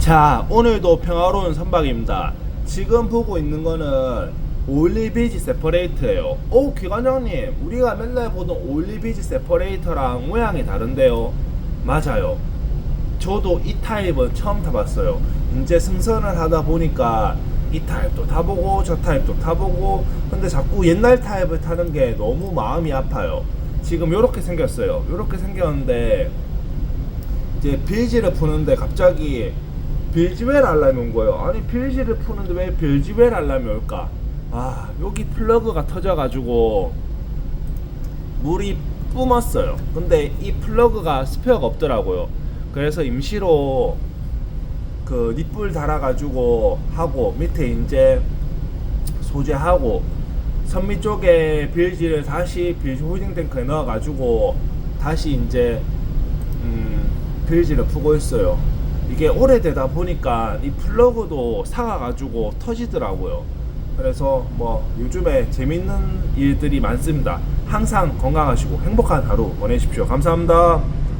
자, 오늘도 평화로운 선박입니다. 지금 보고 있는 거는 오일리 비지 세퍼레이터예요. 오, 기관장님, 우리가 맨날 보던 오일리 비지 세퍼레이터랑 모양이 다른데요. 맞아요. 저도 이 타입은 처음 타봤어요. 이제 승선을 하다 보니까 이 타입도 타보고 저 타입도 타보고 근데 자꾸 옛날 타입을 타는 게 너무 마음이 아파요. 지금 이렇게 생겼어요. 이렇게 생겼는데 이제 빌지를 푸는데 갑자기 빌지웰 알람이 온 거예요. 아니 빌지를 푸는데 왜 빌지웰 알람이 올까? 아 여기 플러그가 터져가지고 물이 뿜었어요. 근데 이 플러그가 스페어가 없더라고요. 그래서 임시로 그 닛불 달아가지고 하고 밑에 이제 소재하고 선미 쪽에 빌지를 다시 빌지 홀딩 탱크에 넣어가지고 다시 이제 음, 빌지를 푸고 있어요. 이게 오래되다 보니까 이 플러그도 상해가지고 터지더라고요. 그래서 뭐 요즘에 재밌는 일들이 많습니다. 항상 건강하시고 행복한 하루 보내십시오. 감사합니다.